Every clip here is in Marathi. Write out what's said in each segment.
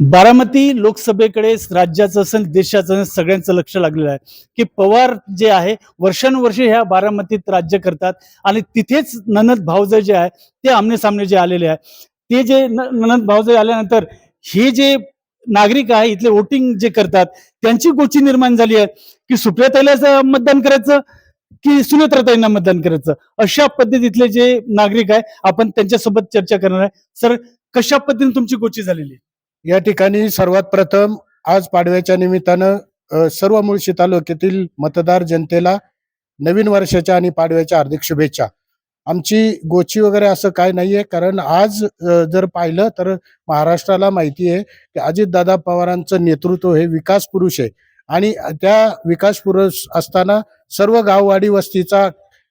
बारामती लोकसभेकडे राज्याचं असेल देशाचं सगळ्यांचं लक्ष लागलेलं आहे की पवार जे आहे वर्षानुवर्षे ह्या बारामतीत राज्य करतात आणि तिथेच ननद भावज जे आहे ते आमने सामने जे आलेले आहे. ते जे न- ननद भावजय आल्यानंतर हे जे नागरिक आहे इथले वोटिंग जे करतात त्यांची गोची निर्माण झाली आहे की सुप्रियाताईलाच मतदान करायचं की सुनेत्रताईंना मतदान करायचं? अशा पद्धतीतले जे नागरिक आहे आपण त्यांच्यासोबत चर्चा करणार आहे. सर कशा पद्धतीने तुमची गोची झालेली आहे? या ठिकाणी सर्वात प्रथम आज पाडव्याच्या निमित्तानं सर्व मुळशी तालुक्यातील मतदार जनतेला नवीन वर्षाच्या आणि पाडव्याच्या हार्दिक शुभेच्छा. आमची गोची वगैरे असं काय नाहीये कारण आज जर पाहिलं तर महाराष्ट्राला माहिती आहे की अजितदादा पवारांचं नेतृत्व हे विकास पुरुष आहे. आणि त्या विकास पुरुष असताना सर्व गाववाडी वस्तीचा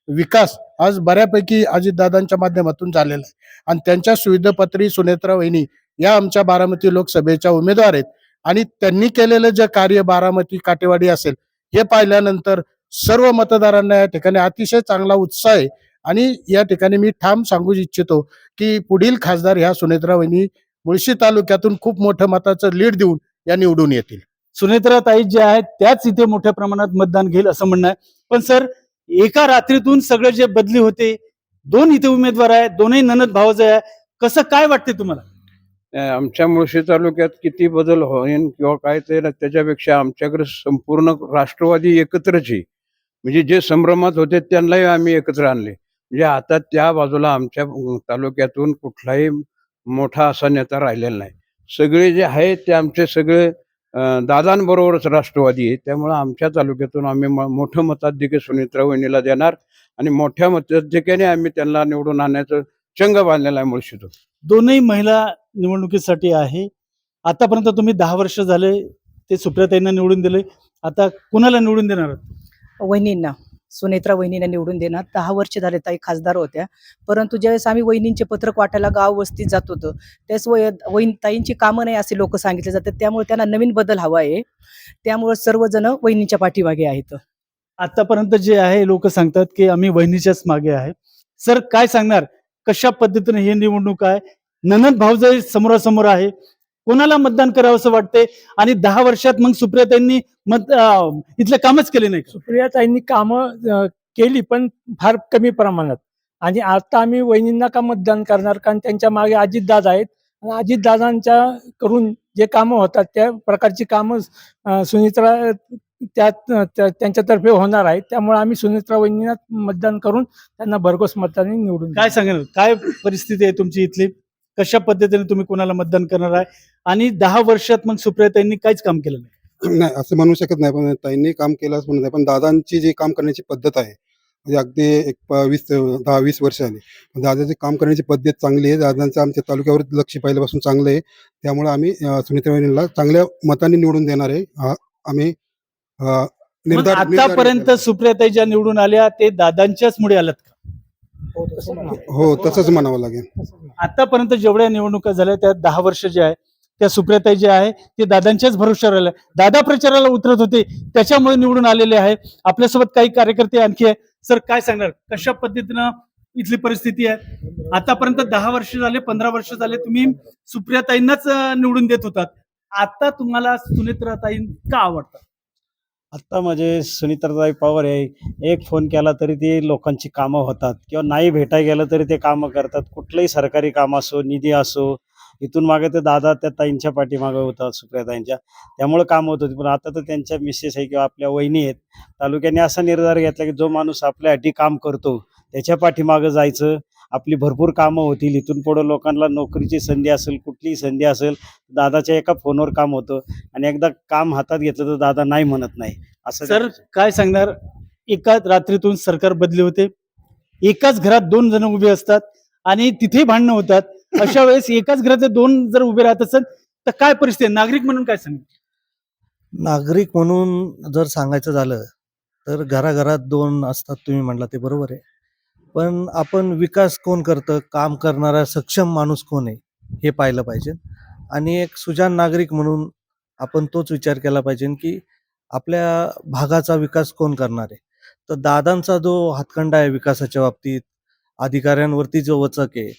विकास आज बऱ्यापैकी अजितदादांच्या माध्यमातून झालेला आहे. आणि त्यांच्या सुविधापत्री सुनेत्रा वहिनी या आमच्या बारामती लोकसभेच्या उमेदवार आहेत. आणि त्यांनी केलेलं जे कार्य बारामती काटेवाडी असेल हे पाहिल्यानंतर सर्व मतदारांना या ठिकाणी अतिशय चांगला उत्साह आहे. आणि या ठिकाणी मी ठाम सांगू इच्छितो की पुढील खासदार ह्या सुनेत्रा वहिनी मुळशी तालुक्यातून खूप मोठं मताचं लीड देऊन या निवडून येतील. सुनेत्रा ताई जे आहेत त्याच इथे मोठ्या प्रमाणात मतदान घेईल असं म्हणणं आहे. पण सर एका रात्रीतून सगळे जे बदली होते दोन इथे उमेदवार आहेत दोनही ननद भावज आहे कसं काय वाटते तुम्हाला? आमच्या मुळशी तालुक्यात किती बदल होईन किंवा काय ते त्याच्यापेक्षा आमच्याकडे संपूर्ण राष्ट्रवादी एकत्रच आहे. म्हणजे जे संभ्रमात होते त्यांनाही आम्ही एकत्र आणले. म्हणजे आता त्या बाजूला आमच्या तालुक्यातून कुठलाही मोठा असा नेता राहिलेला नाही. सगळे जे आहे ते आमचे सगळे दादांबरोबरच राष्ट्रवादी आहे. त्यामुळं आमच्या तालुक्यातून आम्ही मोठं मताधिक्य सुनित्रा वहिनीला देणार आणि मोठ्या मताधिक्याने आम्ही त्यांना निवडून आणण्याचं चंग बांधलेला आहे मुळशीतून दोनही महिला निवडणुकीसाठी आहे. आतापर्यंत तुम्ही दहा वर्ष झाले ते सुप्रियाताईंना निवडून दिले. आता कुणाला निवडून देणार? वहिनींना सुनेत्रा वहिनींना निवडून देणार. दहा वर्ष झाले ताई खासदार होत्या. परंतु ज्यावेळेस आम्ही वहिनींचे पत्रक वाटायला गाव वस्तीत जात होतो त्यावेळेस वय वहिन ताईंची कामं नाही असे लोक सांगितले जातात. त्यामुळे त्यांना नवीन बदल हवा आहे. त्यामुळे सर्वजण वहिनींच्या पाठीमागे आहेत. आतापर्यंत जे आहे लोक सांगतात की आम्ही वहिनीच्याच मागे आहे. सर काय सांगणार? कशा पद्धतीने हे निवडणूक आहे? ननद भाऊजाई समोरासमोर आहे कोणाला मतदान करावं असं वाटतंय? आणि दहा वर्षात मग सुप्रियाताईंनी मत इथले कामच केले नाही? सुप्रियाताईंनी कामं केली पण फार कमी प्रमाणात. आणि आता आम्ही वहिनींना का मतदान करणार? कारण त्यांच्या मागे अजितदादा आहेत. आणि अजितदादांच्या करून जे कामं होतात त्या प्रकारची कामं सुनित्रा त्या त्या- त्यांच्यातर्फे होणार आहेत. त्यामुळे आम्ही सुनित्रा वहिनींना मतदान करून त्यांना भरघोस मताने निवडून काय सांगणार काय परिस्थिती आहे तुमची इथली? कशा पद्धतीने तुम्ही कोणाला मतदान करणार आहे? आणि दहा वर्षात मग सुप्रियाताईंनी काहीच काम केलं नाही. नाही असं म्हणू शकत नाही पण ताईंनी काम केलं असं म्हणत नाही. पण दादांची जी काम करण्याची पद्धत आहे म्हणजे अगदी एक प- वीस दहा वीस वर्ष आली. दादाची काम करण्याची पद्धत चांगली आहे. दादांचं आमच्या तालुक्यावर लक्ष पहिल्यापासून चांगलं आहे. त्यामुळे आम्ही अं, सुनीता वहिनीला चांगल्या मताने निवडून देणार आहे. आम्ही अं, मग निर्धार निर्धार आतापर्यंत. सुप्रियाताई ज्या निवडून आल्या ते दादांच्याच मुळे आल्यात का? हो तसंच म्हणावं लागेल. आतापर्यंत जेवढ्या निवडणुका झाल्या त्या दहा वर्ष जे आहे त्या सुप्रियाताई जे आहे ते दादांच्याच भरोश्यावर आल्या. दादा प्रचाराला उतरत होते त्याच्यामुळे निवडून आलेले आहे. आपल्यासोबत काही कार्यकर्ते आणखी आहे सर काय सांगणार? कशा पद्धतीनं इथली परिस्थिती आहे? आतापर्यंत दहा वर्ष झाले पंधरा वर्ष झाले तुम्ही सुप्रियाताईंनाच निवडून देत होतात. आता तुम्हाला सुनेत्राताई का आवडतात? आत्ता म्हणजे सुनीताताई पवार आहे. एक फोन केला तरी ते लोकांची कामं होतात. किंवा नाही भेटाय गेलं तरी ते कामं करतात. कुठलंही सरकारी काम असो निधी असो इथून मागे ते दादा त्या ताईंच्या पाठीमागं होतात सुप्रियाताईंच्या त्यामुळं काम होत होती. पण आता तर त्यांच्या मिसेस आहे किंवा आपल्या वहिनी आहेत. तालुक्याने असा निर्धार घेतला की जो माणूस आपल्यासाठी काम करतो त्याच्या पाठीमागं जायचं. आपली भरपूर कामं होतील. इथून पुढं लोकांना नोकरीची संधी असेल कुठलीही संधी असेल दादाच्या एका फोनवर काम होतं आणि एकदा काम हातात घेतलं तर दादा नाही म्हणत नाही. असं सर काय सांगणार? एका रात्रीतून सरकार बदली होते. एकाच घरात दोन जण उभे असतात आणि तिथे भांडणं होतात. अशा वेळेस एकाच घरातले दोन जर उभे राहत असेल तर काय परिस्थिती? नागरिक म्हणून काय सांग नागरिक म्हणून जर सांगायचं झालं तर घराघरात दोन असतात तुम्ही म्हणला ते बरोबर आहे. पण आपण विकास कोण करतं? काम करणारा सक्षम माणूस कोण आहे? हे पाहिलं पाहिजे. आणि एक सुजान नागरिक म्हणून आपण तोच विचार केला पाहिजे की आपल्या भागाचा विकास कोण करणार आहे? तर दादांचा जो हातखंडा आहे विकासाच्या बाबतीत अधिकाऱ्यांवरती जो वचक आहे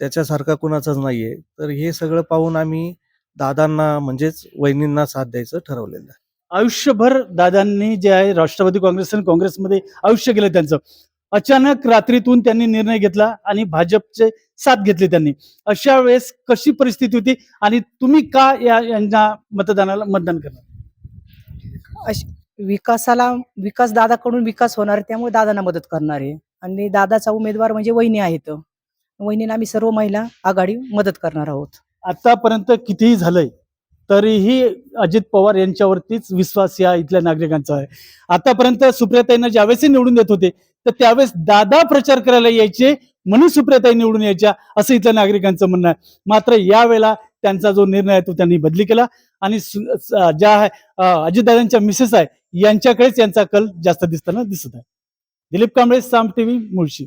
त्याच्यासारखा कुणाचाच नाहीये. तर हे सगळं पाहून आम्ही दादांना म्हणजेच वहिनींना साथ द्यायचं ठरवलेलं आहे. आयुष्यभर दादांनी जे आहे राष्ट्रवादी काँग्रेस आणि काँग्रेसमध्ये आयुष्य गेलं त्यांचं. अचानक रात्रीतून त्यांनी निर्णय घेतला आणि भाजपचे साथ घेतली त्यांनी. अशा वेळेस कशी परिस्थिती होती आणि तुम्ही का या यांना मतदानाला मतदान करणार? अश- विकासाला विकास दादाकडून विकास होणार आहे, त्यामुळे दादांना मदत करणार आहे. आणि दादाचा उमेदवार म्हणजे वहिनी आहेत. वहिनीला आम्ही सर्व महिला आघाडी मदत करणार आहोत. आतापर्यंत कितीही झालंय तरीही अजित पवार यांच्यावरतीच विश्वास या इथल्या नागरिकांचा आहे. आतापर्यंत सुप्रियाताईंना ज्यावेळेस निवडून देत होते तर त्यावेळेस दादा प्रचार करायला यायचे म्हणून सुप्रियाताई निवडून यायच्या असं इथल्या नागरिकांचं म्हणणं आहे. मात्र यावेळेला त्यांचा जो निर्णय आहे तो त्यांनी बदली केला आणि ज्या अजितदादांच्या मिसेस आहे यांच्याकडेच यांचा कल जास्त दिसताना दिसत आहे. दिलीप कांबळे साम टीव्ही मुळशी.